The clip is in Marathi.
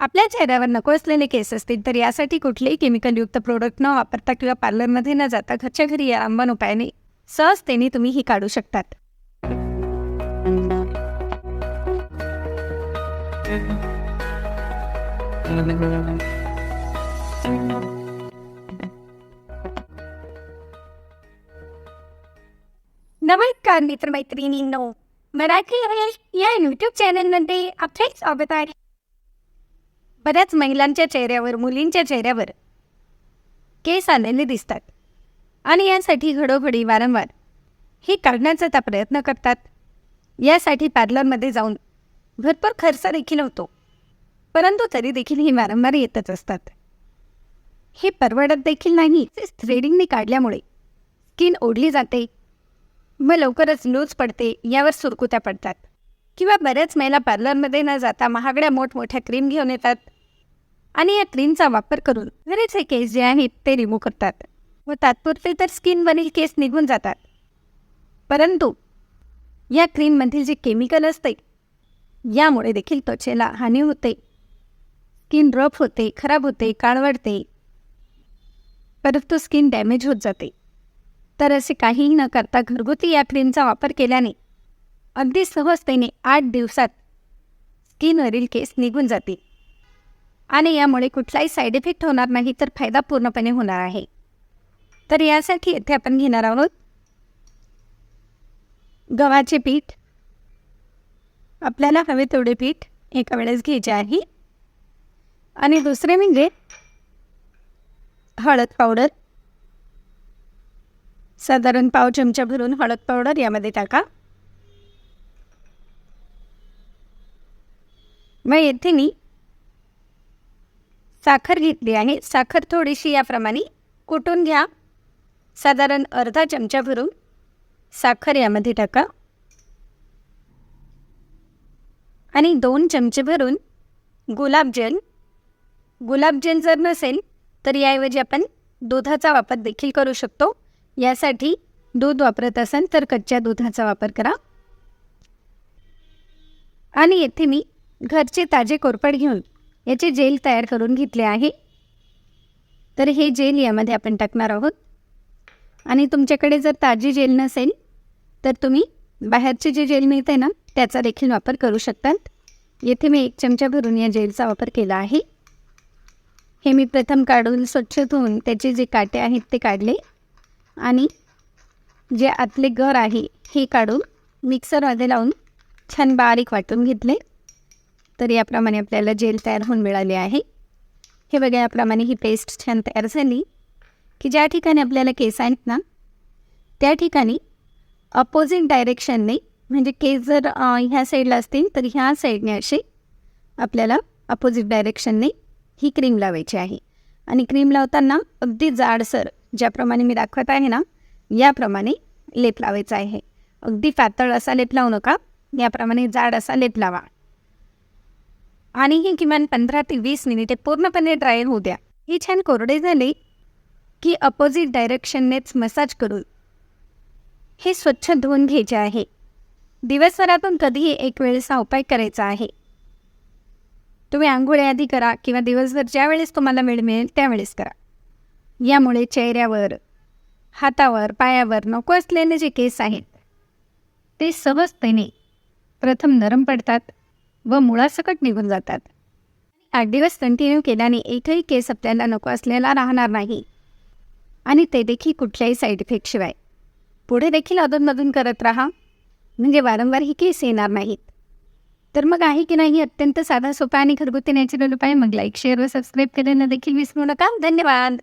आपल्या चेहऱ्यावर नको असलेले केस असतील तर यासाठी कुठलेही केमिकलयुक्त प्रोडक्ट न वापरता किंवा पार्लरमध्ये न जाता घरच्या घरी या रामबाण उपायाने सहजतेने तुम्ही ही काढू शकतात. नमस्कार मित्रमैत्रिणींनो. मराठी या युट्यूब चॅनलमध्ये आपले स्वागत आहे. बऱ्याच महिलांच्या चेहऱ्यावर मुलींच्या चेहऱ्यावर केस आलेले दिसतात. आणि यासाठी घडोघडी वारंवार. हे काढण्याचा त्या प्रयत्न करतात. यासाठी पार्लरमध्ये जाऊन भरपूर खर्च देखील होतो. परंतु तरी देखील ही वारंवार येतच असतात. हे परवडत देखील नाही. थ्रेडिंगने काढल्यामुळे स्किन ओढली जाते. मग लवकरच लूज पडते यावर सुरकुत्या पडतात. किंवा बऱ्याच महिला पार्लरमध्ये न जाता महागड्या मोठमोठ्या क्रीम घेऊन येतात. आणि या क्रीमचा वापर करून बरेचसे केस जे आहेत ते रिमूव्ह करतात. व तात्पुरते तर स्किनवरील केस निघून जातात. परंतु या क्रीममधील जे केमिकल असते यामुळे देखील त्वचेला हानी होते. स्किन रफ होते खराब होते काळवडते. परंतु स्किन डॅमेज होत जाते. तर असे काहीही न करता घरगुती या क्रीमचा वापर केल्याने अगदी सहजतेने आठ दिवसात स्किनवरील केस निघून जातील. आणि यामुळे कुठलाही साईड इफेक्ट होणार नाही तर फायदा पूर्णपणे होणार आहे. तर यासाठी येथे आपण घेणार आहोत. गव्हाचे पीठ. आपल्याला हवे तेवढे पीठ एका वेळेस घ्यायचे आहे. आणि दुसरे म्हणजे हळद पावडर. साधारण पाव चमचा भरून हळद पावडर यामध्ये टाका. मग येथे मी साखर घेतली आहे साखर थोडीशी याप्रमाणे कुटून घ्या. साधारण अर्धा चमचा भरून साखर यामध्ये टाका. आणि दोन चमचे भरून गुलाबजल गुलाबजल जर नसेल तर याऐवजी आपण दुधाचा वापर देखील करू शकतो. यासाठी दूध वापरत असाल तर कच्च्या दुधाचा वापर करा. आणि येथे मी घरचे ताजे कोरपड घेऊन याचे जेल तयार करून घेतले आहे. तर हे जेल यामध्ये आपण टाकणार आहोत. आणि तुमच्याकडे जर ताजी जेल नसेल तर तुम्ही बाहेरचे जे जेल मिळते ना त्याचा देखील वापर करू शकतात. येथे मी एक चमचा भरून या जेलचा वापर केला आहे. हे मी प्रथम काढून स्वच्छ धुवून त्याचे जे काटे आहेत ते काढले. आणि जे आतले घर आहे हे काढून मिक्सरमध्ये लावून छान बारीक वाटून घेतले. तर याप्रमाणे आपल्याला जेल तयार होऊन मिळाले आहे. हे बघा याप्रमाणे ही पेस्ट छान तयार झाली. की ज्या ठिकाणी आपल्याला केस आहेत ना त्या ठिकाणी अपोजिट डायरेक्शनने म्हणजे केस जर ह्या साईडला असतील तर ह्या साईडने असे आपल्याला अपोजिट डायरेक्शनने ही क्रीम लावायची आहे. आणि क्रीम लावताना अगदी जाडसर ज्याप्रमाणे मी दाखवत आहे ना याप्रमाणे लेप लावायचा आहे. अगदी पातळ असा लेप लावू नका याप्रमाणे जाड असा लेप लावा. आणि ही किमान पंधरा ते वीस मिनिटे पूर्णपणे ड्राय होऊ द्या. ही छान कोरडे झाले की अपोजिट डायरेक्शननेच मसाज करून हे स्वच्छ धुवून घ्यायचे आहे. दिवसभरातून कधीही एक वेळेस हा उपाय करायचा आहे. तुम्ही आंघोळ्याआधी करा किंवा दिवसभर ज्या वेळेस तुम्हाला वेळ मिळेल त्यावेळेस करा. यामुळे चेहऱ्यावर हातावर पायावर नको असलेले जे केस आहेत ते सहजतेने प्रथम नरम पडतात. व मुळासकट निघून जातात. आठ दिवस कंटिन्यू केल्याने एकही केस आपल्याला नको असलेला राहणार नाही. आणि ते देखील कुठल्याही साईड इफेक्टशिवाय पुढे देखील अधूनमधून करत राहा. म्हणजे वारंवार ही केस येणार नाहीत. तर मग आहे की नाही अत्यंत साधा सोपा आणि घरगुती नॅचरल उपाय? मग लाईक शेअर व सबस्क्राईब करायला देखील विसरू नका. धन्यवाद!